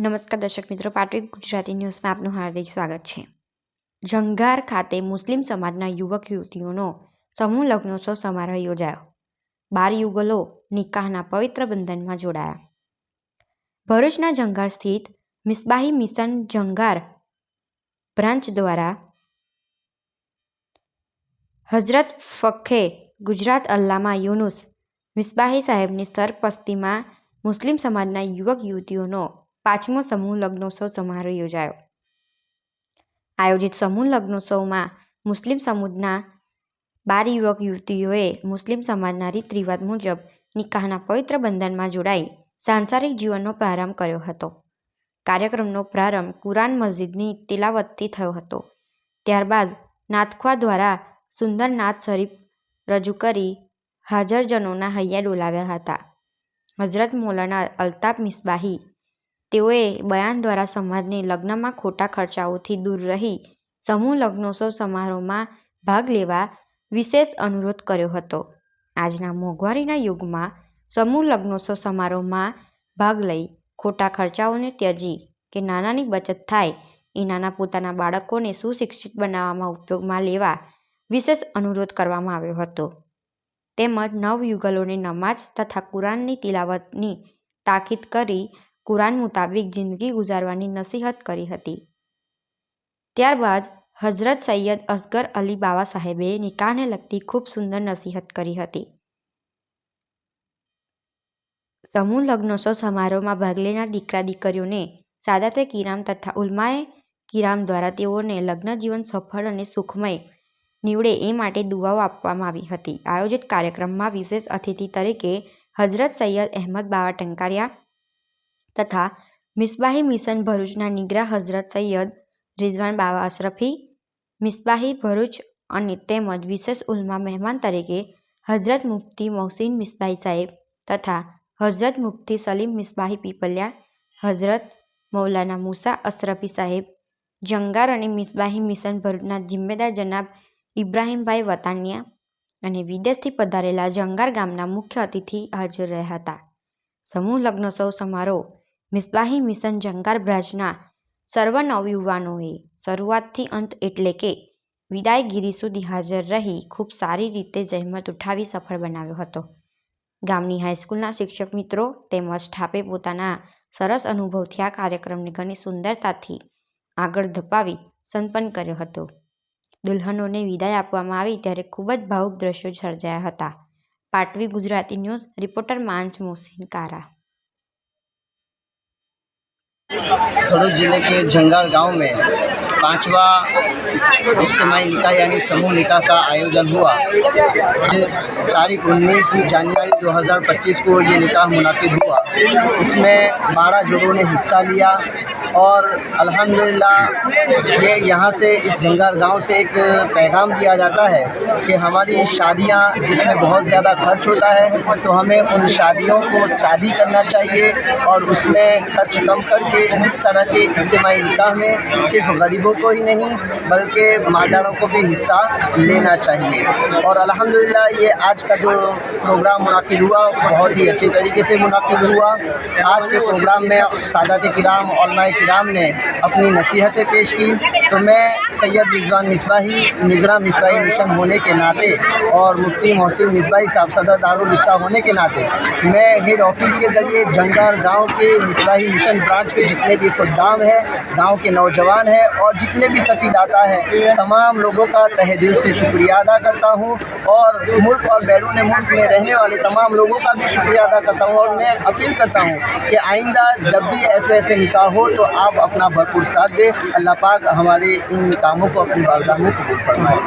નમસ્કાર દર્શક મિત્રો પાટવી ગુજરાતી ન્યૂઝમાં આપનું હાર્દિક સ્વાગત છે. જંગાર ખાતે મુસ્લિમ સમાજના યુવક યુવતીઓનો સમૂહ લગ્નોત્સવ સમારોહ યોજાયો. બાર યુગલો નિકાહના પવિત્ર બંધનમાં જોડાયા. ભરૂચના જંગાર સ્થિત મિસ્બાહી મિશન જંગાર બ્રાન્ચ દ્વારા હઝરત ફખે ગુજરાત અલ્લામા યુનુસ મિસ્બાહી સાહેબની સરપસ્તીમાં મુસ્લિમ સમાજના યુવક યુવતીઓનો પાંચમો સમૂહ લગ્નોત્સવ સમારોહ યોજાયો. આયોજિત સમૂહ લગ્નોત્સવમાં મુસ્લિમ સમુદના બાર યુવક યુવતીઓએ મુસ્લિમ સમાજના રીત રિવાજ મુજબ નિકાહના પવિત્ર બંધનમાં જોડાઈ સાંસારિક જીવનનો પ્રારંભ કર્યો હતો. કાર્યક્રમનો પ્રારંભ કુરાન મસ્જિદની તિલાવતથી થયો હતો. ત્યારબાદ નાથખવા દ્વારા સુંદર નાથ શરીફ રજૂ કરી હાજરજનોના હૈયા ડોલાવ્યા હતા. હઝરત મૌલાના અલ્તાફ મિસબાહી તેઓએ બયાન દ્વારા સમાજને લગ્નમાં ખોટા ખર્ચાઓથી દૂર રહી સમૂહ લગ્નોત્સવ સમારોહમાં ભાગ લેવા વિશેષ અનુરોધ કર્યો હતો. આજના મોંઘવારીના યુગમાં સમૂહ લગ્નોત્સવ સમારોહમાં ભાગ લઈ ખોટા ખર્ચાઓને ત્યજી કે નાનાની બચત થાય એ નાના પોતાના બાળકોને સુશિક્ષિત બનાવવામાં ઉપયોગમાં લેવા વિશેષ અનુરોધ કરવામાં આવ્યો હતો. તેમજ નવયુગલોને નમાજ તથા કુરાનની તિલાવતની તાકીદ કરી કુરાન મુતાબિક જિંદગી ગુજારવાની નસીહત કરી હતી. ત્યારબાદ હઝરત સૈયદ અસગર અલી બાવા સાહેબે નિકાહને લગતી ખૂબ સુંદર નસીહત કરી હતી. સમૂહ લગ્નોત્સવ સમારોહમાં ભાગ લેનાર દીકરા દીકરીઓને સાદાતે કિરામ તથા ઉલ્માએ કિરામ દ્વારા તેઓને લગ્ન જીવન સફળ અને સુખમય નીવડે એ માટે દુઆઓ આપવામાં આવી હતી. આયોજિત કાર્યક્રમમાં વિશેષ અતિથિ તરીકે હઝરત સૈયદ અહેમદ બાવા ટંકારિયા તથા મિસબાહી મિશન ભરૂચના નિગ્રા હઝરત સૈયદ રિઝવાન બાવા અશરફી, મિસબાહી ભરૂચ અને તેમજ વિશેષ ઉલમા મહેમાન તરીકે હઝરત મુફ્તી મોહસિન મિસબાહી સાહેબ તથા હઝરત મુફ્તી સલીમ મિસબાહી પીપલિયા, હઝરત મૌલાના મુસા અશરફી સાહેબ, જંગાર અને મિસબાહી મિશન ભરૂચના જિમ્મેદાર જનાબ ઇબ્રાહીમભાઈ વતાનિયા અને વિદેશથી પધારેલા જંગાર ગામના મુખ્ય અતિથિ હાજર રહ્યા હતા. સમૂહ લગ્નોત્સવ સમારોહ મિસબાહી મિશન જંગાર બ્રાજના સર્વ નવયુવાનોએ શરૂઆતથી અંત એટલે કે વિદાયગીરી સુધી હાજર રહી ખૂબ સારી રીતે જહેમત ઉઠાવી સફળ બનાવ્યો હતો. ગામની હાઈસ્કૂલના શિક્ષક મિત્રો તેમજ સ્ટાફે પોતાના સરસ અનુભવથી આ કાર્યક્રમને ઘણી સુંદરતાથી આગળ ધપાવી સંપન્ન કર્યો હતો. દુલ્હનોને વિદાય આપવામાં આવી ત્યારે ખૂબ જ ભાવુક દ્રશ્યો સર્જાયા હતા. પાટવી ગુજરાતી ન્યૂઝ, રિપોર્ટર માંચ મોહસિન કારા. भरूच ज़िले के झंगार गाँव में पांचवा इज्तमाही निकाह यानी समूह निकाह का आयोजन हुआ। तारीख 19 जनवरी 2025 को ये निकाह मुनद हुआ। इसमें 12 जोड़ों ने हिस्सा लिया। और अल्हम्दुलिल्लाह, ये यहाँ से, इस जंगार गाँव से एक पैगाम दिया जाता है कि हमारी शादियाँ जिसमें बहुत ज़्यादा खर्च होता है तो हमें उन शादियों को शादी करना चाहिए और उसमें खर्च कम करके इस तरह के इज्तमाही निकाह में सिर्फ़ गरीबों को ही नहीं, बल्कि मालदारों को भी हिस्सा लेना चाहिए। और अलहमदिल्ला ये आज का जो प्रोग्राम मुनद हुआ, बहुत ही अच्छे तरीके से मुनद हुआ। आज के प्रोग्राम में सादात किराम किराम ने अपनी नसीहतें पेश की तो मैं सैयद रिजवान मिसबाही निगरा मिसबाही मिशन होने के नाते और मुफ्ती मोहसिन मिसबाही साहब सदर दारुलिफ्ता होने के नाते मैं हेड ऑफ़िस के ज़रिए जंगार गाँव के मिसबाही मिशन ब्रांच के जितने भी खुदाम हैं, गाँव के नौजवान हैं और जितने भी सकीदाता हैं, तमाम लोगों का तहे दिल से शुक्रिया अदा करता हूँ और मुल्क और बैरून मुल्क में रहने वाले तमाम लोगों का भी शुक्रिया अदा करता हूँ और मैं अपील करता हूँ कि आइंदा जब भी ऐसे ऐसे निकाह हो तो आप अपना भरपूर साथ दें। अल्लाह पाक हमारे इन कामों को अपनी बारगाह में कबूल फरमाए